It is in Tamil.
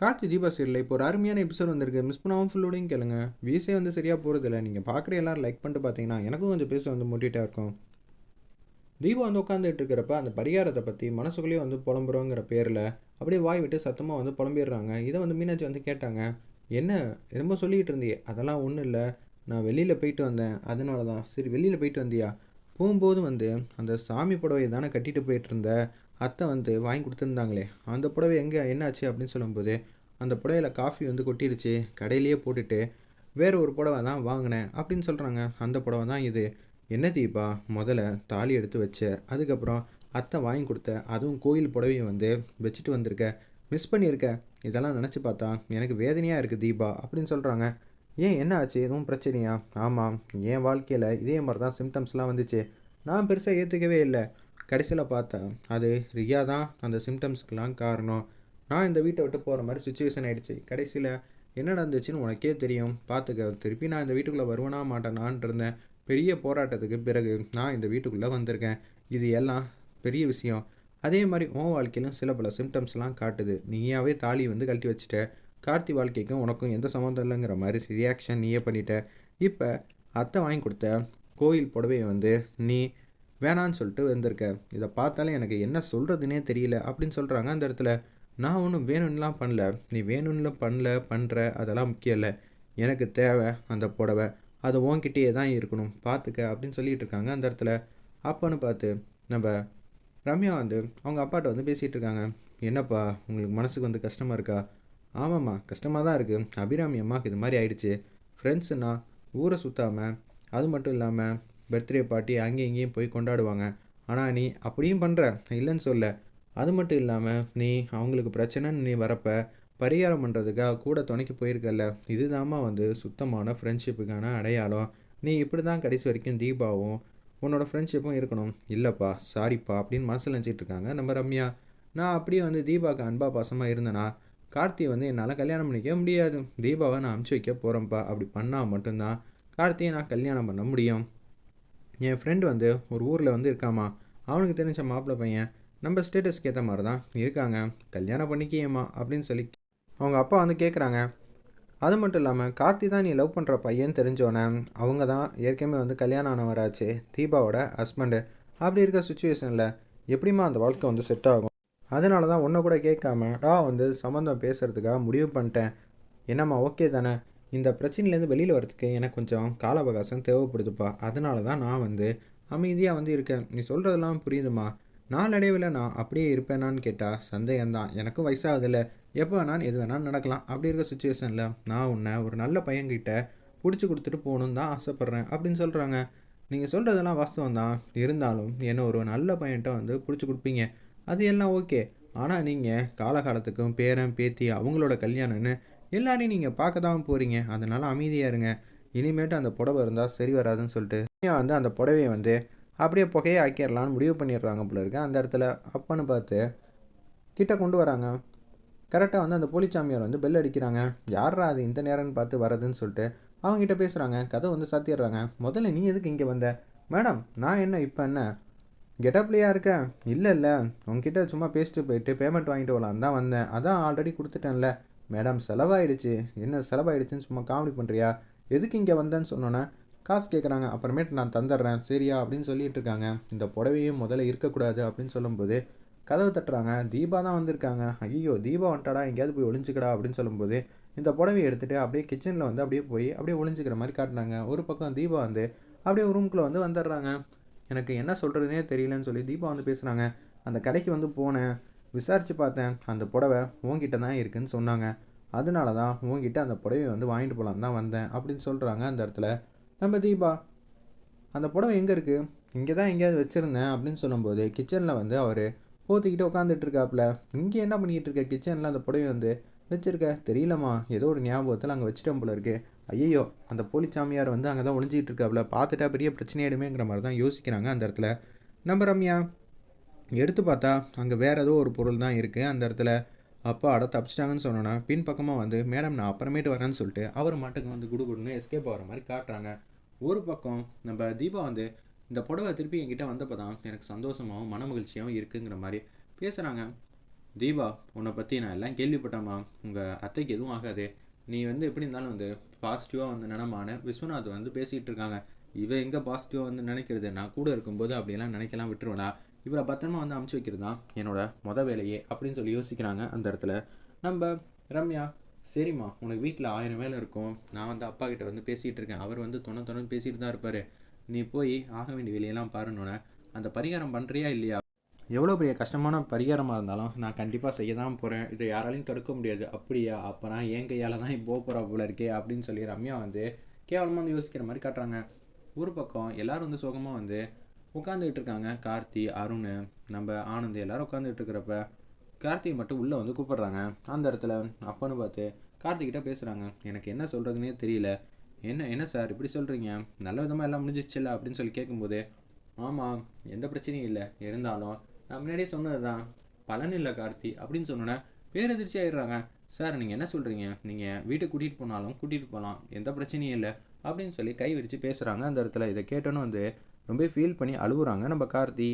கார்த்தி தீபா சீரியலில் இப்போ ஒரு அருமையான எபிசோட் வந்திருக்கு. மிஸ் பண்ணாமல் ஃபுல்லோடையும் கேளுங்க. வியூஸே வந்து சரியாக போகிறதில்ல நீங்கள் பார்க்குற எல்லாரும் லைக் பண்ணிட்டு பார்த்தீங்கன்னா எனக்கும் கொஞ்சம் பேச வந்து மோட்டிவேட்டாக இருக்கும். தீபா வந்து உட்காந்துட்டு இருக்கிறப்ப அந்த பரிகாரத்தை பற்றி மனசுக்குள்ளேயே வந்து புலம்புறோங்கிற பேரில் அப்படியே வாய் விட்டு சத்தமாக வந்து புலம்பிடுறாங்க. இதை வந்து மீனாட்சி வந்து கேட்டாங்க. என்ன? ரொம்ப சொல்லிக்கிட்டு இருந்தியே. அதெல்லாம் ஒன்றும் இல்லை. நான் வெளியில் போயிட்டு வந்தேன். அதனால தான் சரி வெளியில் போயிட்டு வந்தியா? போகும்போது வந்து அந்த சாமி புடவையை தானே கட்டிட்டு போயிட்டு இருந்தேன் அத்தை வந்து வாங்கி கொடுத்துருந்தாங்களே. அந்த புடவை எங்கே என்னாச்சு அப்படின்னு சொல்லும்போது அந்த புடவையில் காஃபி வந்து கொட்டிடுச்சு கடையிலேயே போட்டுட்டு வேறு ஒரு புடவை தான் வாங்கினேன் அப்படின்னு சொல்கிறாங்க அந்த புடவை தான் இது. என்ன தீபா முதல்ல தாலி எடுத்து வச்ச அதுக்கப்புறம் அத்தை வாங்கி கொடுத்த அதுவும் கோயில் புடவையை வந்து வச்சுட்டு வந்திருக்க மிஸ் பண்ணியிருக்க. இதெல்லாம் நினச்சி பார்த்தா எனக்கு வேதனையாக இருக்குது தீபா அப்படின்னு சொல்கிறாங்க ஏன் என்ன ஆச்சு? எதுவும் பிரச்சனையா? ஆமாம் என் வாழ்க்கையில் இதே மாதிரி தான் சிம்டம்ஸ்லாம் வந்துச்சு. நான் பெருசாக ஏற்றுக்கவே இல்லை. கடைசியில் பார்த்தா அது ரியா தான் அந்த சிம்டம்ஸ்க்கெலாம் காரணம். நான் இந்த வீட்டை விட்டு போகிற மாதிரி சுச்சுவேஷன் ஆகிடுச்சு கடைசியில் என்ன நடந்துச்சுன்னு உனக்கே தெரியும். பார்த்துக்க திருப்பி நான் இந்த வீட்டுக்குள்ளே வருவனா மாட்டேனான் இருந்தேன். பெரிய போராட்டத்துக்கு பிறகு நான் இந்த வீட்டுக்குள்ளே வந்திருக்கேன். இது எல்லாம் பெரிய விஷயம். அதே மாதிரி உன் வாழ்க்கையிலும் சில பல சிம்டம்ஸ்லாம் காட்டுது. நீயாவே தாலி வந்து கழட்டி வச்சுட்ட. கார்த்தி வாழ்க்கைக்கும் உனக்கும் எந்த சம்மந்தம் இல்லைங்கிற மாதிரி ரியாக்ஷன் நீயே பண்ணிட்ட. இப்போ அத்தை வாங்கி கொடுத்த கோயில் புடவையை வந்து நீ வேணான்னு சொல்லிட்டு வந்திருக்க இதை பார்த்தாலே எனக்கு என்ன சொல்கிறதுனே தெரியல அப்படின்னு சொல்கிறாங்க அந்த இடத்துல நான் ஒன்றும் வேணும்லாம் பண்ணல. நீ வேணும்னு பண்ணல பண்ணுற அதெல்லாம் முக்கியம் இல்லை. எனக்கு தேவை அந்த புடவை. அது உன்கிட்டயே தான் இருக்கணும். பார்த்துக்க அப்படின்னு சொல்லிட்டு இருக்காங்க அந்த இடத்துல. அப்போன்னு பார்த்து நம்ம ரம்யா வந்து அவங்க அப்பாட்ட வந்து பேசிகிட்டு இருக்காங்க. என்னப்பா உங்களுக்கு மனசுக்கு வந்து கஷ்டமாக இருக்கா? ஆமாம்மா கஷ்டமாக தான் இருக்குது அபிராமி அம்மாவுக்கு இது மாதிரி ஆயிடுச்சு. ஃப்ரெண்ட்ஸுன்னா ஊரை சுற்றாமல் அது மட்டும் இல்லாமல் பர்த்டே பார்ட்டி அங்கேயும் இங்கேயும் போய் கொண்டாடுவாங்க. ஆனால் நீ அப்படியும் பண்ணுற இல்லைன்னு சொல்ல. அது மட்டும் இல்லாமல் நீ அவங்களுக்கு பிரச்சனைன்னு நீ வரப்ப பரிகாரம் பண்ணுறதுக்காக கூட துணைக்கு போயிருக்கல்ல. இதுதாம்மா வந்து சுத்தமான ஃப்ரெண்ட்ஷிப்புக்கான அடையாளம். நீ இப்படி தான் கடைசி வரைக்கும் தீபாவும் உன்னோட ஃப்ரெண்ட்ஷிப்பும் இருக்கணும். இல்லைப்பா சாரிப்பா அப்படின்னு மனசில் நினச்சிட்டு இருக்காங்க. நம்ம ரம்யா. நான் அப்படியே வந்து தீபாவுக்கு அன்பா பாசமாக இருந்தேனா கார்த்தி வந்து என்னால் கல்யாணம் பண்ணிக்க முடியாது. தீபாவை நான் அமுச்சு வைக்க போகிறேன்ப்பா அப்படி பண்ணால் மட்டும்தான் கார்த்தியை நான் கல்யாணம் பண்ண முடியும். என் ஃப்ரெண்டு வந்து ஒரு ஊரில் வந்து இருக்காமா. அவனுக்கு தெரிஞ்ச மாப்பிள்ளை பையன் நம்ம ஸ்டேட்டஸ்க்கு ஏற்ற மாதிரி தான் இருக்காங்க. கல்யாணம் பண்ணிக்கியேம்மா அப்படின்னு சொல்லி அவங்க அப்பா வந்து கேட்குறாங்க அது மட்டும் இல்லாமல் கார்த்தி தான் நீ லவ் பண்ணுற பையன் தெரிஞ்சோன்னே அவங்க தான் ஏற்கனவே வந்து கல்யாணம் ஆனவராச்சு தீபாவோட ஹஸ்பண்டு அப்படி இருக்க சுச்சுவேஷனில் எப்படிம்மா அந்த வாழ்க்கை வந்து செட் ஆகும்? அதனால தான் ஒன்றை கூட கேட்காம நான் வந்து சம்மந்தம் பேசுகிறதுக்காக முடிவு பண்ணிட்டேன். என்னம்மா ஓகே தானே? இந்த பிரச்சனையிலேருந்து வெளியில் வரதுக்கு எனக்கு கொஞ்சம் கால அவகாசம் தேவைப்படுதுப்பா. அதனால தான் நான் வந்து அமைதியாக வந்து இருக்கேன். நீ சொல்கிறதெல்லாம் புரியுதுமா? நாளடைவில் நான் அப்படியே இருப்பேனான்னு கேட்டால் சந்தேகம்தான். எனக்கும் வயசாகுதில்ல எப்போ வேணாலும் எது வேணாலும் நடக்கலாம். அப்படி இருக்க சுச்சுவேஷனில் நான் உன்னை ஒரு நல்ல பையன்கிட்ட பிடிச்சி கொடுத்துட்டு போகணுன்னு தான் ஆசைப்பட்றேன் அப்படின்னு சொல்கிறாங்க நீங்கள் சொல்கிறதெல்லாம் வாஸ்தவம் தான் இருந்தாலும் என்ன ஒரு நல்ல பையன்கிட்ட வந்து பிடிச்சி கொடுப்பீங்க. அது எல்லாம் ஓகே ஆனால் நீங்கள் காலகாலத்துக்கும் பேரன் பேத்தி அவங்களோட கல்யாணம்னு எல்லாரையும் நீங்கள் பார்க்க தான் போகிறீங்க அதனால் அமைதியாக இருங்க. இனிமேட்டு அந்த புடவை இருந்தால் சரி வராதுன்னு சொல்லிட்டு வந்து அந்த புடவையை வந்து அப்படியே புகையை ஆக்கிடலான்னு முடிவு பண்ணிடுறாங்க போல இருக்கு. அந்த இடத்துல அப்பன்னு பார்த்து கிட்ட கொண்டு வராங்க. கரெக்டாக வந்து அந்த போலிச்சாமியார் வந்து பெல் அடிக்கிறாங்க. யாரா அது இந்த நேரம்னு பார்த்து வரதுன்னு சொல்லிட்டு அவங்ககிட்ட பேசுகிறாங்க கதை வந்து சாத்திடுறாங்க. முதல்ல நீ எதுக்கு இங்கே வந்த? மேடம் நான் என்ன இப்போ என்ன? கெட்டப்லையாக இருக்கேன் இல்லை இல்லை. உங்ககிட்ட சும்மா பேசிட்டு போயிட்டு பேமெண்ட் வாங்கிட்டு வரலாம் தான் வந்தேன். அதான் ஆல்ரெடி கொடுத்துட்டேன்ல. மேடம் செலவாயிடுச்சு. என்ன செலவாயிடுச்சுன்னு சும்மா காமெடி பண்ணுறியா எதுக்கு இங்கே வந்தேன்னு சொன்னோன்னே காசு கேட்குறாங்க அப்புறமேட்டு நான் தந்துடுறேன். சரியா அப்படின்னு சொல்லிட்டு இருக்காங்க. இந்த புடவையும் முதல்ல இருக்கக்கூடாது அப்படின்னு சொல்லும்போது கதவு தட்டுறாங்க. தீபா தான் வந்திருக்காங்க. ஐயோ தீபா வந்துட்டாடா. எங்கேயாவது போய் ஒளிஞ்சுக்கடா அப்படின்னு சொல்லும்போது இந்த புடவையை எடுத்துகிட்டு அப்படியே கிச்சனில் வந்து அப்படியே போய் அப்படியே ஒளிஞ்சிக்கிற மாதிரி காட்டினாங்க. ஒரு பக்கம் தீபா வந்து அப்படியே ரூம்குள்ளே வந்து வந்துடுறாங்க. எனக்கு என்ன சொல்கிறதுனே தெரியலன்னு சொல்லி தீபா வந்து பேசுகிறாங்க அந்த கடைக்கு வந்து போனேன். விசாரித்து பார்த்தேன். அந்த புடவை உங்ககிட்ட தான் இருக்குதுன்னு சொன்னாங்க. அதனால தான் உங்ககிட்ட அந்த புடவையை வந்து வாங்கிட்டு போகலாம் தான் வந்தேன் அப்படின்னு சொல்கிறாங்க அந்த இடத்துல. நம்ம தீபா அந்த புடவை எங்கே இருக்குது இங்கே தான் எங்கேயாவது வச்சுருந்தேன் அப்படின்னு சொல்லும்போது கிச்சனில் வந்து அவர் போத்திக்கிட்டு உட்காந்துட்டு இருக்காப்புல. இங்கே என்ன பண்ணிக்கிட்டு இருக்க? கிச்சனில் அந்த புடவை வந்து வச்சுருக்க? தெரியலம்மா. ஏதோ ஒரு ஞாபகத்தில் அங்கே வச்சுட்டோம் போல இருக்கு. ஐயோ அந்த போலிச்சாமியார் வந்து அங்கே தான் ஒளிஞ்சிக்கிட்டு இருக்காப்புல. பார்த்துட்டா பெரிய பிரச்சனையாயிடுமேங்கிற மாதிரி தான் யோசிக்கிறாங்க அந்த இடத்துல. நம்ம ரம்யா எடுத்து பார்த்தா அங்கே வேறு ஏதோ ஒரு பொருள் தான் இருக்குது அந்த இடத்துல அப்பா அட தப்பிச்சிட்டாங்கன்னு சொன்னோன்னா பின்பக்கமாக வந்து மேடம் நான் அப்புறமேட்டு வரேன்னு சொல்லிட்டு அவர் மட்டுக்கு வந்து குடுகுடுன்னு எஸ்கேப் ஆகிற மாதிரி காட்டுறாங்க. ஒரு பக்கம் நம்ம தீபா வந்து இந்த புடவை திருப்பி என்கிட்ட வந்தப்போ தான் எனக்கு சந்தோஷமாகவும் மன மகிழ்ச்சியாகவும் இருக்குங்கிற மாதிரி பேசுகிறாங்க தீபா உன்னை பற்றி நான் எல்லாம் கேள்விப்பட்டேம்மா. உங்கள் அத்தைக்கு எதுவும் ஆகாது. நீ வந்து எப்படி இருந்தாலும் வந்து பாசிட்டிவாக வந்து நினமான விஸ்வநாத் வந்து பேசிகிட்டு இருக்காங்க. இவன் எங்கே பாசிட்டிவாக வந்து நினைக்கிறது? நான் கூட இருக்கும்போது அப்படியெல்லாம் நினைக்கலாம் விட்டுருவேனா இவரை பத்திரமா வந்து அமுச்சு வைக்கிறது தான் என்னோட மொத வேலையே அப்படின்னு சொல்லி யோசிக்கிறாங்க அந்த இடத்துல. நம்ம ரம்யா சரிம்மா உனக்கு வீட்டில் ஆயிரம் வேலை இருக்கும். நான் வந்து அப்பா கிட்ட வந்து பேசிகிட்டு இருக்கேன். அவர் வந்து தொண தொணன்னு பேசிகிட்டு தான் இருப்பார். நீ போய் ஆக வேண்டிய வேலையெல்லாம் பாருன்னொன்னே அந்த பரிகாரம் பண்ணுறியா இல்லையா? எவ்வளோ பெரிய கஷ்டமான பரிகாரமாக இருந்தாலும் நான் கண்டிப்பாக செய்ய தான் போகிறேன் இதை யாராலையும் தடுக்க முடியாது. அப்படியா? அப்போ நான் என் கையால் தான் இப்போ போகிறா போல இருக்கே அப்படின்னு சொல்லி ரம்யா வந்து கேவலமாக வந்து யோசிக்கிற மாதிரி காட்டுறாங்க. ஒரு பக்கம் எல்லோரும் வந்து சோகமாக வந்து உட்காந்துக்கிட்டு இருக்காங்க கார்த்தி அருண் நம்ம ஆனந்த் எல்லாரும் உட்காந்துக்கிட்டு இருக்கிறப்ப கார்த்திகை மட்டும் உள்ளே வந்து கூப்பிட்றாங்க. அந்த இடத்துல அப்பன்னு பார்த்து கார்த்திகிட்ட பேசுகிறாங்க எனக்கு என்ன சொல்கிறதுனே தெரியல. என்ன என்ன சார் இப்படி சொல்கிறீங்க நல்ல விதமாக எல்லாம் முடிஞ்சிச்சுல்ல அப்படின்னு சொல்லி கேட்கும்போது ஆமாம் எந்த பிரச்சனையும் இல்லை. இருந்தாலும் நான் முன்னாடியே சொன்னது தான் பலன் இல்லை கார்த்தி. அப்படின்னு சொன்னோன்னே பேரதிர்ச்சி ஆயிடுறாங்க. சார் நீங்கள் என்ன சொல்கிறீங்க நீங்கள் வீட்டுக்கு கூட்டிகிட்டு போனாலும் கூட்டிகிட்டு போகலாம் எந்த பிரச்சனையும் இல்லை. அப்படின்னு சொல்லி கை விரித்து பேசுகிறாங்க அந்த இடத்துல இதை கேட்டோன்னு வந்து ரொம்ப ஃபீல் பண்ணி அழுகுறாங்க நம்ம கார்த்தி